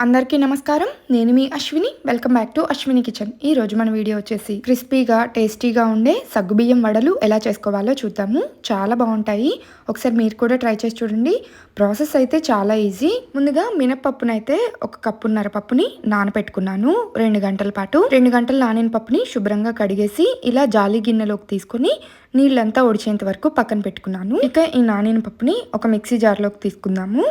అందరికీ నమస్కారం. నేను మీ Ashwini. Welcome back to Ashwini kitchen ఈ రోజు మన వీడియో వచ్చేసి క్రిస్పీగా టేస్టీగా ఉండే సగ్గుబియ్యం వడలు ఎలా చేసుకోవాలో చూద్దాము. చాలా బాగుంటాయి. ఒకసారి మీరు కూడా ట్రై చేసి చూడండి. ప్రాసెస్ అయితే చాలా ఈజీ ముందుగా మినపప్పునైతే ఒక కప్పున్నర పప్పుని నానపెట్టుకున్నాను. రెండు గంటల పాటు. రెండు గంటలు నానిన పప్పుని శుభ్రంగా కడిగేసి ఇలా జాలి గిన్నెలోకి తీసుకుని నీళ్ళంతా ఒడిచేంత వరకు పక్కన పెట్టుకున్నాను. ఇక ఈ నానిన పప్పుని ఒక మిక్సీ జార్లోకి తీసుకుందాము.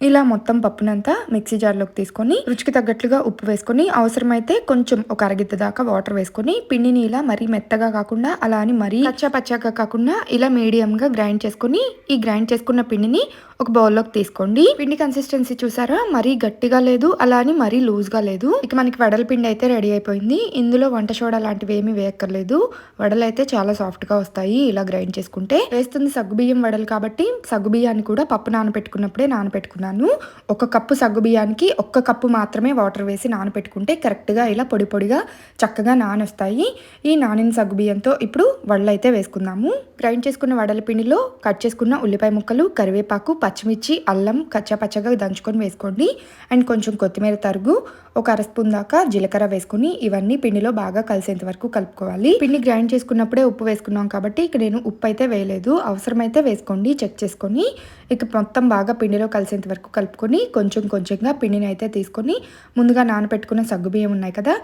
ఇలా మొత్తం పప్పునంతా మిక్సీ జార్లోకి తీసుకొని రుచికి తగ్గట్లుగా ఉప్పు వేసుకొని అవసరమైతే కొంచెం ఒక అరగిద్ద దాకా వాటర్ వేసుకొని పిండిని ఇలా మరీ మెత్తగా కాకుండా అలా అని మరీ పచ్చా పచ్చాగా కాకుండా ఇలా మీడియంగా గ్రైండ్ చేసుకొని ఈ గ్రైండ్ చేసుకున్న పిండిని ఒక బౌల్లోకి తీసుకోండి. పిండి కన్సిస్టెన్సీ చూసారా? మరీ గట్టిగా లేదు అలా అని మరీ లూజ్గా లేదు. ఇక మనకి వడల పిండి అయితే రెడీ అయిపోయింది. ఇందులో వంట సోడా లాంటివి ఏమీ వేయక్కర్లేదు. వడలు అయితే చాలా సాఫ్ట్గా వస్తాయి ఇలా గ్రైండ్ చేసుకుంటే. వేస్తుంది సగ్గుబియ్యం వడలు కాబట్టి సగ్గుబియ్యాన్ని కూడా పప్పు నానపెట్టుకున్నప్పుడే నానపెట్టుకున్నాను ఒక కప్పు సగ్గుబియ్యానికి ఒక్క కప్పు మాత్రమే వాటర్ వేసి నానపెట్టుకుంటే కరెక్ట్గా ఇలా పొడి పొడిగా చక్కగా నానొస్తాయి. ఈ నానిన సగ్గుబియ్యంతో ఇప్పుడు వడలు అయితే వేసుకుందాము. గ్రైండ్ చేసుకున్న వడల పిండిలో కట్ చేసుకున్న ఉల్లిపాయ ముక్కలు కరివేపాకు పచ్చిమిర్చి అల్లం కచ్చపచ్చగా దంచుకొని వేసుకోండి. అండ్ కొంచెం కొత్తిమీర తరుగు ఒక అర స్పూన్ దాకా జీలకర్ర వేసుకుని ఇవన్నీ పిండిలో బాగా కలిసేంత వరకు కలుపుకోవాలి. పిండి గ్రైండ్ చేసుకున్నప్పుడే ఉప్పు వేసుకున్నాం కాబట్టి ఇక నేను ఉప్పు అయితే వేయలేదు. అవసరమైతే వేసుకోండి చెక్ చేసుకొని ఇక మొత్తం బాగా పిండిలో కలిసేంత వరకు కలుపుకొని కొంచెం కొంచెంగా పిండిని అయితే తీసుకొని ముందుగా నానబెట్టుకున్న సగ్గుబియ్యం ఉన్నాయి కదా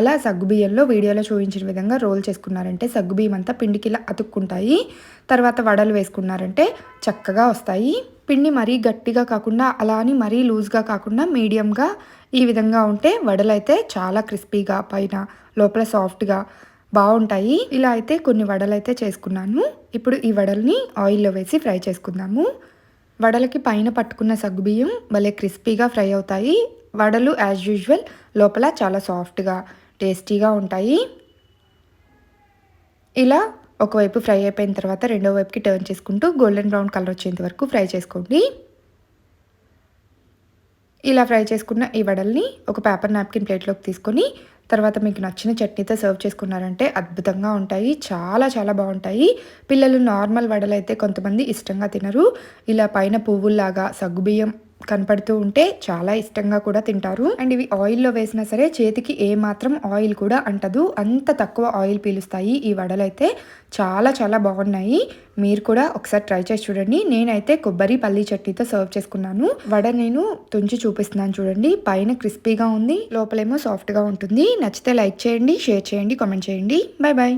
అలా సగ్గుబియ్యంలో వీడియోలో చూపించిన విధంగా రోల్ చేసుకున్నారంటే సగ్గుబియ్యం అంతా పిండికి ఇలా అతుక్కుంటాయి. తర్వాత వడలు వేసుకున్నారంటే చక్కగా వస్తాయి. పిండి మరీ గట్టిగా కాకుండా అలా అని మరీ లూజ్గా కాకుండా మీడియంగా ఈ విధంగా ఉంటే వడలైతే చాలా క్రిస్పీగా పైన లోపల సాఫ్ట్గా బాగుంటాయి ఇలా అయితే కొన్ని వడలైతే చేసుకున్నాను. ఇప్పుడు ఈ వడల్ని ఆయిల్లో వేసి ఫ్రై చేసుకుందాము. వడలకి పైన పట్టుకున్న సగ్గుబియ్యం భలే క్రిస్పీగా ఫ్రై అవుతాయి. వడలు యాజ్ యూజువల్ లోపల చాలా సాఫ్ట్గా టేస్టీగా ఉంటాయి. ఇలా ఒకవైపు ఫ్రై అయిపోయిన తర్వాత రెండో వైపుకి టర్న్ చేసుకుంటూ గోల్డెన్ బ్రౌన్ కలర్ వచ్చేంత వరకు ఫ్రై చేసుకోండి. ఇలా ఫ్రై చేసుకున్న ఈ వడల్ని ఒక పేపర్ నాప్కిన్ ప్లేట్లోకి తీసుకొని తర్వాత మీకు నచ్చిన చట్నీతో సర్వ్ చేసుకున్నారంటే అద్భుతంగా ఉంటాయి చాలా చాలా బాగుంటాయి. పిల్లలు నార్మల్ వడలు అయితే కొంతమంది ఇష్టంగా తినరు. ఇలా పైన పువ్వుల్లాగా సగ్గుబియ్యం కనపడుతూ ఉంటే చాలా ఇష్టంగా కూడా తింటారు. అండ్ ఇవి ఆయిల్లో వేసినా సరే చేతికి ఏ మాత్రం ఆయిల్ కూడా అంటదు. అంత తక్కువ ఆయిల్ పీలుస్తాయి ఈ వడలైతే. చాలా చాలా బాగున్నాయి. మీరు కూడా ఒకసారి ట్రై చేసి చూడండి. నేనైతే కొబ్బరి పల్లి చట్నీతో సర్వ్ చేసుకున్నాను. వడ నేను తుంచి చూపిస్తున్నాను చూడండి. పైన క్రిస్పీగా ఉంది. లోపలేమో సాఫ్ట్గా ఉంటుంది. నచ్చితే లైక్ చేయండి షేర్ చేయండి కామెంట్ చేయండి. Bye bye